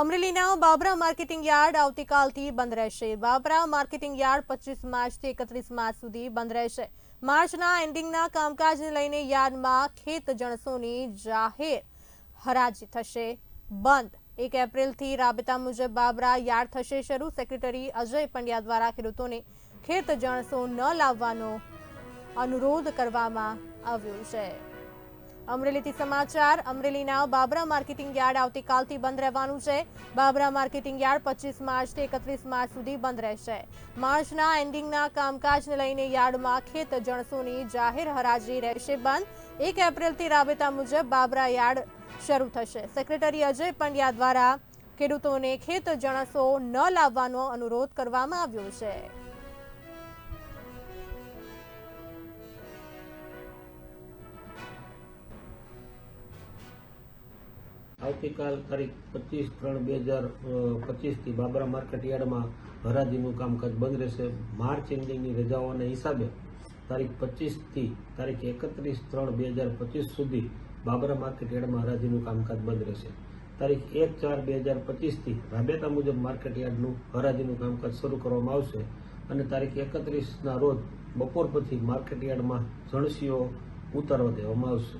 અમરેલીના Babra marketing yard આવતીકાલથી બંધ રહેશે. બાબરા માર્કેટિંગ યાર્ડ પચીસ માર્ચથી એકત્રીસ માર્ચ સુધી બંધ રહેશે. માર્ચના એન્ડિંગના કામકાજને લઈને યાર્ડમાં ખેત જણસોની જાહેર હરાજી થશે. બંધ. એક એપ્રિલથી રાબેતા મુજબ બાબરા યાર્ડ થશે શરૂ. સેક્રેટરી અજય પંડ્યા દ્વારા ખેડૂતોને ખેત જણસો ન લાવવાનો અનુરોધ કરવામાં આવ્યો છે. અમરેલીથી સમાચાર. અમરેલીના બાબરા માર્કેટિંગ યાર્ડ આવતીકાલથી બંધ રહેવાનું છે. બાબરા માર્કેટિંગ યાર્ડ પચીસ માર્ચથી એકત્રીસ માર્ચ સુધી બંધ રહેશે. માર્ચના એન્ડિંગના કામકાજને લઈને યાર્ડમાં ખેત જણસોની જાહેર હરાજી રહેશે બંધ. એક એપ્રિલથી રાબેતા મુજબ બાબરા યાર્ડ શરૂ થશે. સેક્રેટરી અજય પંડ્યા દ્વારા ખેડૂતોને ખેત જણસો ન લાવવાનો અનુરોધ કરવામાં આવ્યો છે. આવતીકાલ તારીખ પચીસ ત્રણ બે હજાર પચીસથી બાબરા માર્કેટ યાર્ડમાં હરાજીનું કામકાજ બંધ રહેશે. માર્ચ એન્ડિંગની રજાઓના હિસાબે તારીખ પચીસથી તારીખ એકત્રીસ ત્રણ બે હજાર પચીસ સુધી બાબરા માર્કેટ યાર્ડમાં હરાજીનું કામકાજ બંધ રહેશે. તારીખ એક ચાર બે હજાર પચીસથી રાબેતા મુજબ માર્કેટ યાર્ડનું હરાજીનું કામકાજ શરૂ કરવામાં આવશે અને તારીખ એકત્રીસના રોજ બપોર પછી માર્કેટ યાર્ડમાં જણસીઓ ઉતારવા દેવામાં આવશે.